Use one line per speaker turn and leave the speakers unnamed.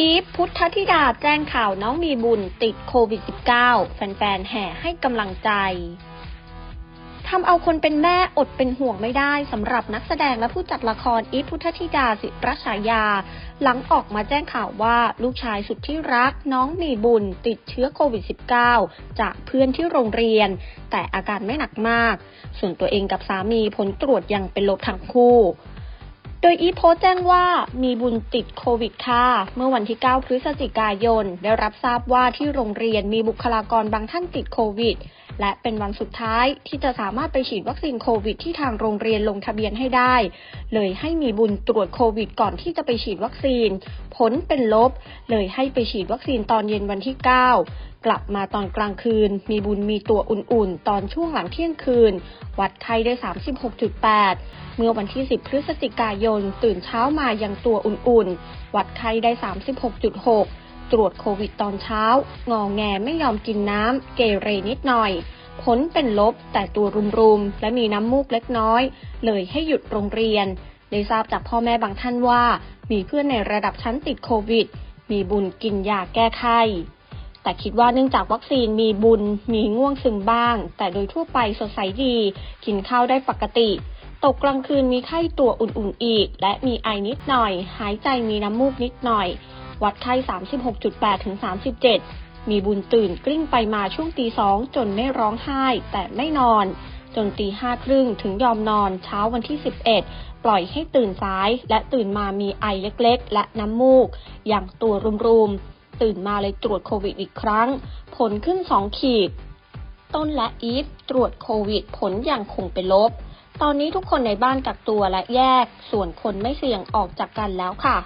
อีฟพุทธธิดาแจ้งข่าวน้องมีบุญติดโควิด -19 แฟนๆ แห่ให้กำลังใจ ทำเอาคนเป็นแม่อดเป็นห่วงไม่ได้สำหรับนักแสดงและผู้จัดละครอีฟพุทธธิดาสิปรฉายา หลังออกมาแจ้งข่าวว่าลูกชายสุดที่รักน้องมีบุญติดเชื้อโควิด -19 จากเพื่อนที่โรงเรียน แต่อาการไม่หนักมาก ส่วนตัวเองกับสามีผลตรวจยังเป็นลบทั้งคู่ ดยอีโพสต์แจ้งว่ามีบุญติดโควิดค่ะ เมื่อวันที่ 9 พฤศจิกายน ได้รับทราบว่าที่โรงเรียนมีบุคลากรบางท่านติดโควิด และเป็นวันสุดท้ายที่จะสามารถไปฉีดวัคซีนโควิดที่ทางโรงเรียนลงทะเบียนให้ได้ เลยให้มีบุญตรวจโควิดก่อนที่จะไปฉีดวัคซีน ผลเป็นลบ เลยให้ไปฉีดวัคซีนตอนเย็นวันที่ 9 กลับมาตอนกลางคืน มีบุญมีตัวอุ่นๆ ตอนช่วงหลังเที่ยงคืน วัดไข้ได้ 36.8 เมื่อวันที่ 10 พฤศจิกายน ตื่นเช้ามายังตัวอุ่นๆ วัดไข้ได้ 36.6 ตรวจโควิดตอนเช้า งอแงไม่ยอมกินน้ำ เกเรนิดหน่อย ผลเป็นลบแต่ตัวรุมๆ และมีน้ำมูกเล็กน้อย เลยให้หยุดโรงเรียน ได้ทราบจากพ่อแม่บางท่านว่า มีเพื่อนในระดับชั้นติดโควิด มีบุญกินยาแก้ไข้แต่คิดว่าเนื่องจากวัคซีนมีบุญ มีง่วงซึมบ้าง แต่โดยทั่วไปสดใสดี กินข้าวได้ปกติ ตกกลางคืนมีไข้ตัวอุ่นๆอีก และมีไอนิดหน่อย หายใจมีน้ำมูกนิดหน่อย วัดไข้ 36.8 ถึง 37 มีบุญตื่นกลิ้งไปมาช่วงตีสองจนไม่ร้องไห้ แต่ไม่นอน จนตีห้าครึ่งถึงยอมนอนเช้าวันที่ 11 ปล่อยให้ตื่นสาย และตื่นมามีไอเล็กๆ และน้ำมูก อย่างตัวรุมๆ ตื่นมาเลยตรวจโควิดอีกครั้ง ผลขึ้น 2 ขีด ต้นและอีฟตรวจโควิดผลอยังคงเป็นลบตอนนี้ทุกคนในบ้านกักตัวและแยก ส่วนคนไม่เสี่ยงออกจากกันแล้วค่ะ